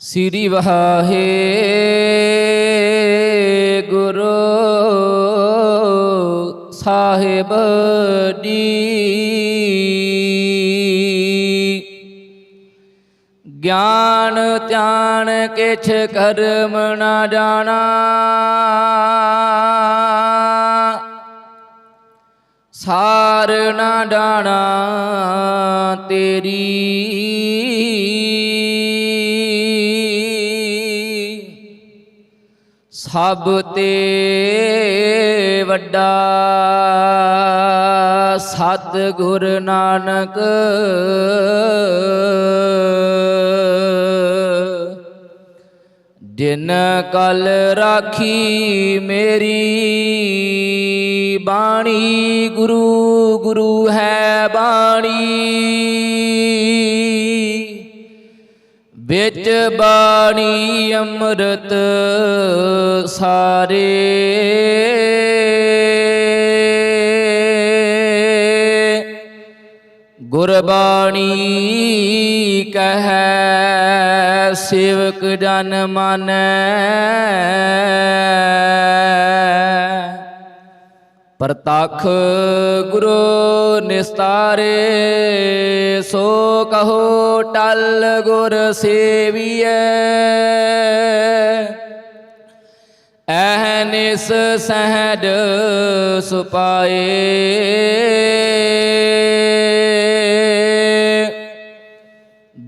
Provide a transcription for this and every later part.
ਸ੍ਰੀ ਵਾਹੇ ਗੁਰੂ ਸਾਹਿਬ ਦੀ ਗਿਆਨ ਧਿਆਨ ਕਿਛ ਕਰਮ ਨਾ ਜਾਣਾ ਸਾਰ ਨਾ ਡਾਣਾ ਤੇਰੀ। ਸਭ ਤੇ ਵੱਡਾ ਸਤ ਗੁਰ ਨਾਨਕ। ਦਿਨ ਕਲ ਰਾਖੀ ਮੇਰੀ ਬਾਣੀ ਗੁਰੂ ਗੁਰੂ ਹੈ ਬਾਣੀ। ਵਿੱਚ ਬਾਣੀ ਅੰਮ੍ਰਿਤ ਸਾਰੇ। ਗੁਰਬਾਣੀ ਕਹੈ ਸੇਵਕ ਜਨ ਮਾਨੈ। ਪ੍ਰਤਖ ਗੁਰੂ ਨਿਸਤਾਰੇ ਸੋ ਕਹੋ ਟਲ ਗੁਰ ਸੇਵੀਐ। ਐਹਨਿਸ ਸਹਜ ਸੁਪਾਏ।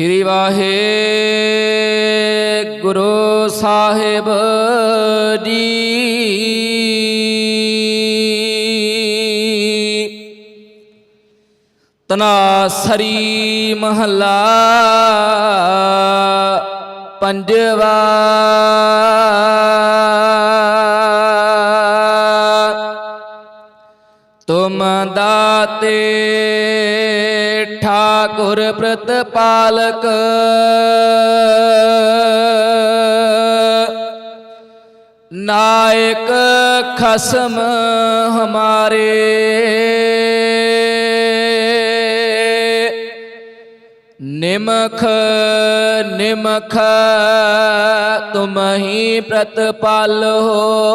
ਸ੍ਰੀ ਵਾਹੇ ਗੁਰੂ ਸਾਹਿਬ ਜੀ। ਤਨਾਸਰੀ ਮਹੱਲਾ ਪੰਜਵਾ। ਤੁਮ ਦਾਤੇ ਠਾਕੁਰ ਪ੍ਰਤਪਾਲਕ। ਨਾਇਕ ਖਸਮ ਹਮਾਰੇ। ਨਿਮਖ ਨਿਮਖ ਤੁਮ ਹੀ ਪ੍ਰਤਪਾਲ ਹੋ।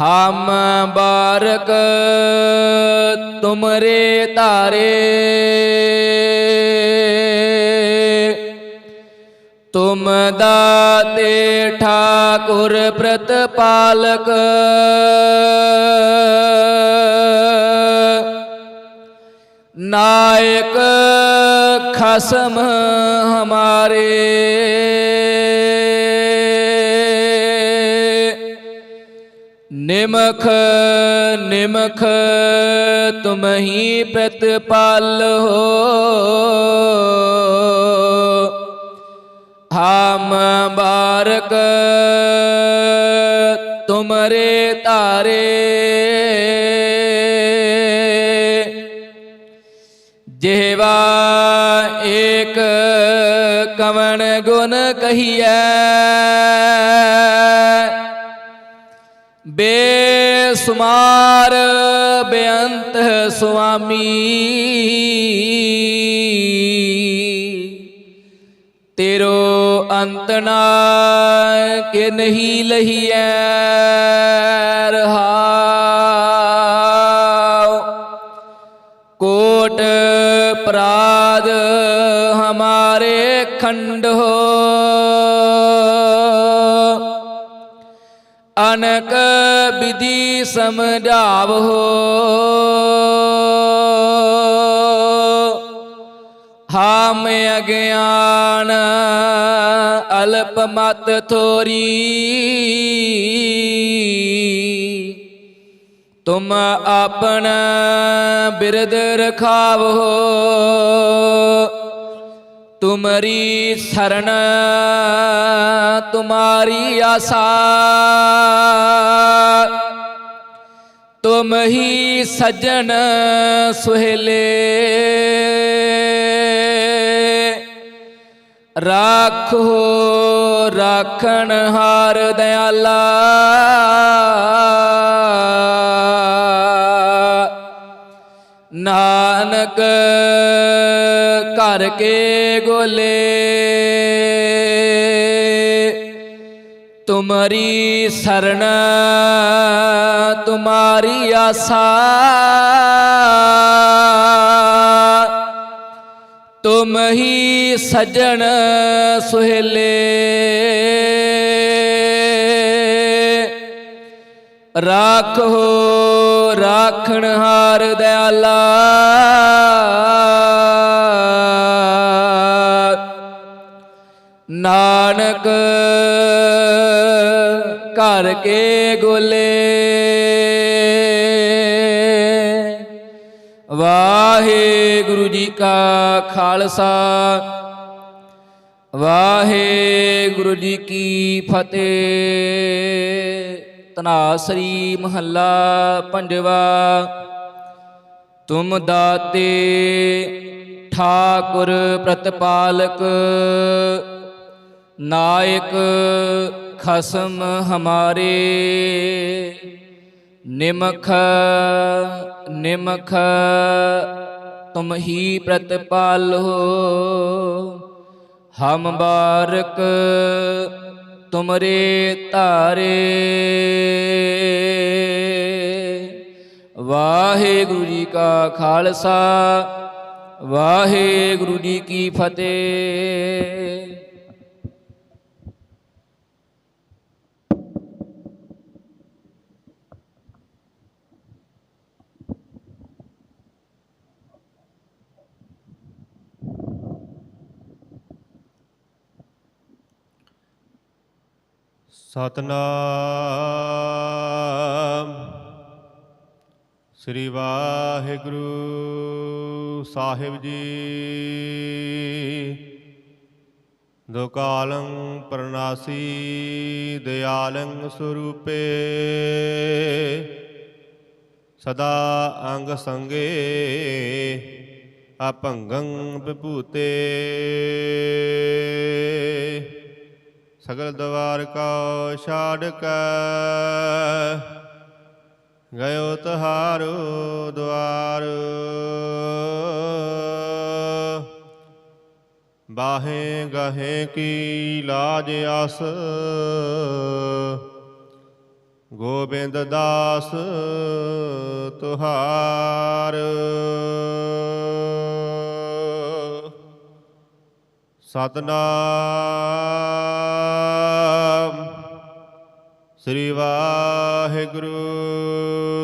ਹਮ ਬਾਰਕ ਤੁਮਰੇ ਤਾਰੇ ਤੁਮ ਦਾਤੇ ਠਾਕੁਰ ਪ੍ਰਤਪਾਲਕ। ਨਾਇਕ ਖਸਮ ਹਮਾਰੇ। ਨਿਮਖ ਨਿਮਖ ਤੁਮ ਹੀ ਪ੍ਰਤਪਾਲ ਹੋ। ਹਮ ਬਾਰਕ ਤੁਮਰੇ ਤਾਰੇ ਜਿਹਵਾ ਏਕ ਕਵਣ ਗੁਣ ਕਹੀਐ। ਬੇਸੁਮਾਰ ਬੇਅੰਤ ਸੁਆਮੀ। ਤੇਰੋ ਅੰਤਨਾ ਕੇ ਨਹੀਂ ਲਹੀਐ ਰਹਾਉ। ਕੋਟ ਪ੍ਰਾਦ ਹਮਾਰੇ ਖੰਡ ਹੋ। ਅਨਕ ਵਿਧੀ ਸਮਝਾਵੋ ਹਾਮ ਅਗਿਆਨ ਅਲਪ ਮਤ ਥੋਰੀ। ਤੁਮ ਆਪਨ ਬਿਰਦ ਰਖਾਵੋ ਤੁਮਰੀ ਸਰਣ ਤੁਮਾਰੀ ਆਸਾ। ਤੁਮ ਹੀ ਸਜਣ ਸੁਹੇਲੇ। ਰਾਖੋ ਰਾਖਣ ਹਾਰ ਦਿਆਲਾ। ਨਾਨਕ ਘਰ ਕੇ ਗੋਲੇ। ਤੁਮਰੀ ਸਰਣ ਤੁਮਾਰੀ ਆਸਾ। ਤੁਮ ਹੀ ਸਜਣ ਸੁਹੇਲੇ। ਰਾਖੋ ਰਾਖਣ ਹਾਰ ਦਿਆਲਾ। ਨਾਨਕ ਘਰ ਕੇ ਗੋਲੇ। ਵਾਹਿਗੁਰੂ ਜੀ ਕਾ ਖਾਲਸਾ। ਵਾਹਿਗੁਰੂ ਜੀ ਕੀ ਫਤਿਹ। ਤਨਾਸਰੀ ਮਹੱਲਾ ਪੰਜਵਾ। ਤੁਮ ਦਾਤੇ ਠਾਕੁਰ ਪ੍ਰਤਪਾਲਕ, ਨਾਇਕ ਖਸਮ ਹਮਾਰੇ। ਨਿਮਖ ਨਿਮਖ, ਤੁਮ ਹੀ ਪ੍ਰਤਪਾਲੋ। ਹਮ ਬਾਰਕ ਤੁਮਰੇ ਧਾਰੇ। ਵਾਹਿਗੁਰੂ ਜੀ ਕਾ ਖਾਲਸਾ ਵਾਹਿਗੁਰੂ ਜੀ ਕੀ ਫਤਿਹ। ਸਤਨਾਮ। ਸ੍ਰੀ ਵਾਹਿਗੁਰੂ ਸਾਹਿਬ ਜੀ। ਦੁਕਾਲੰ ਪ੍ਰਨਾਸੀ ਦਿਆਲੰ ਸਰੂਪੇ। ਸਦਾ ਅੰਗ ਸੰਗੇ ਅਭੰਗੰ ਵਿਭੂਤੇ। ਸਗਲ ਦਵਾਰ ਕਾ ਛਾੜ ਕੈ। ਗਇਓ ਤਹਾਰੋ ਦਵਾਰ। ਬਾਹੇ ਗਹੇ ਕੀ ਲਾਜ ਅਸ ਗੋਬਿੰਦ ਦਾਸ ਤੁਹਾਰ। ਸਤਨਾਮ। ਸ੍ਰੀ ਵਾਹਿਗੁਰੂ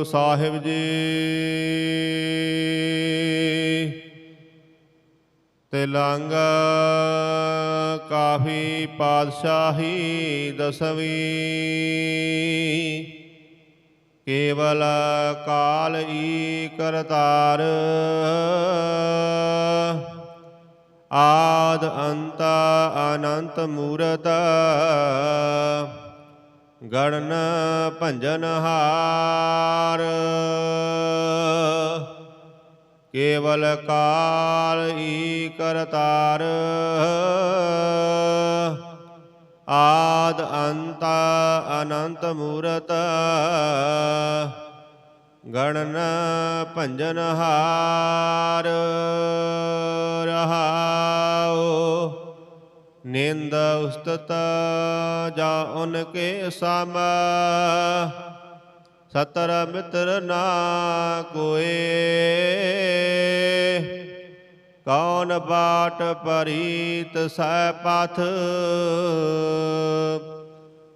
ਸਾਹਿਬ ਜੀ। ਤਿਲੰਗ ਕਾਫੀ ਪਾਤਸ਼ਾਹੀ ਦਸਵੀਂ। ਕੇਵਲ ਕਾਲ ਈ ਕਰਤਾਰ। ਆਦ ਅੰਤ ਅਨੰਤ ਮੂਰਤ। ਗਣਨ ਭੰਜਨ ਹਾਰ। ਕੇਵਲ ਕਾਲ ਈ ਕਰਤਾਰ। ਆਦ ਅੰਤ ਅਨੰਤ ਮੂਰਤ। ਗਣਨ ਭੰਜਨ ਹਾਰ ਰਹਾਉ। ਨਿੰਦ ਉਸਤਤ ਜਾ ਉਨ ਸਮ। ਸਤਰ ਮਿੱਤਰ ਨਾ ਕੋਏ। ਕੌਣ ਬਾਟ ਪਰੀਤ ਸੈ ਪਥ।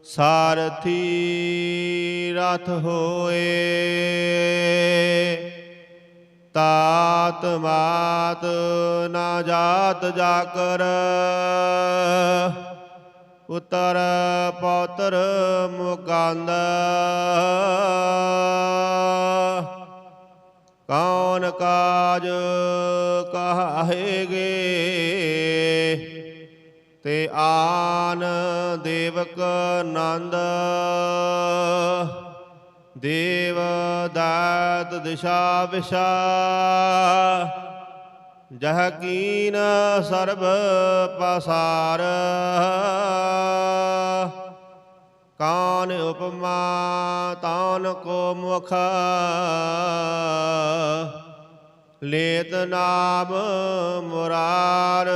ਸਾਰਥੀ ਰਥ ਹੋਏ। ਤਾਤ ਮਾਤ ਨਾ ਜਾਤ ਜਾਕਰ। ਪੁੱਤਰ ਪੌਤਰ ਮੁਕੰਦ। ਕੌਣ ਕਾਜ ਕਹਾਏਗੇ? ਤੇ ਆਨ ਦੇਵਕ ਨੰਦ। ਦੇਵ ਦਾਤ ਦਿਸ਼ਾ ਵਿਸ਼ਾ, ਜਹ ਕੀਨ ਸਰਬ ਪਸਾਰ। ਕਾਨ ਉਪਮਾ ਤਾਨ ਕੋ ਮੁਖ, ਲੇਤ ਨਾਮ ਮੁਰਾਰ।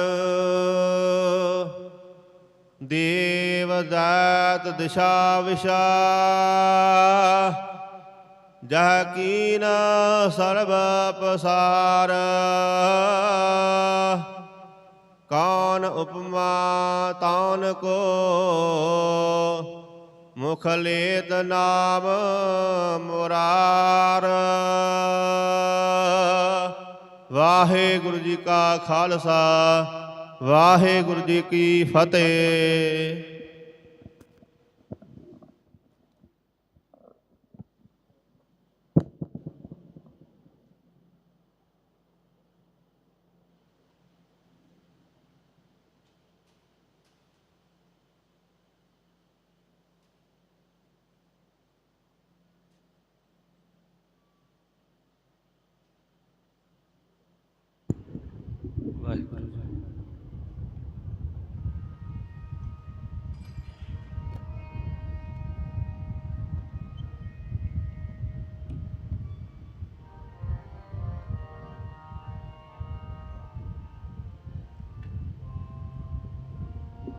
ਦੇਵ ਦਾਤ ਦਿਸ਼ਾ ਵਿਸ਼ਾ ਜਹ ਕੀਨ ਸਰਬ ਪਸਾਰ ਕੌਣ ਉਪਮਾ ਤਾਨ ਕੋ ਮੁਖ ਲੇਤ ਨਾਮ ਮੁਰਾਰ। ਵਾਹਿਗੁਰੂ ਜੀ ਕਾ ਖਾਲਸਾ, ਵਾਹਿਗੁਰੂ ਜੀ ਕੀ ਫਤਿਹ।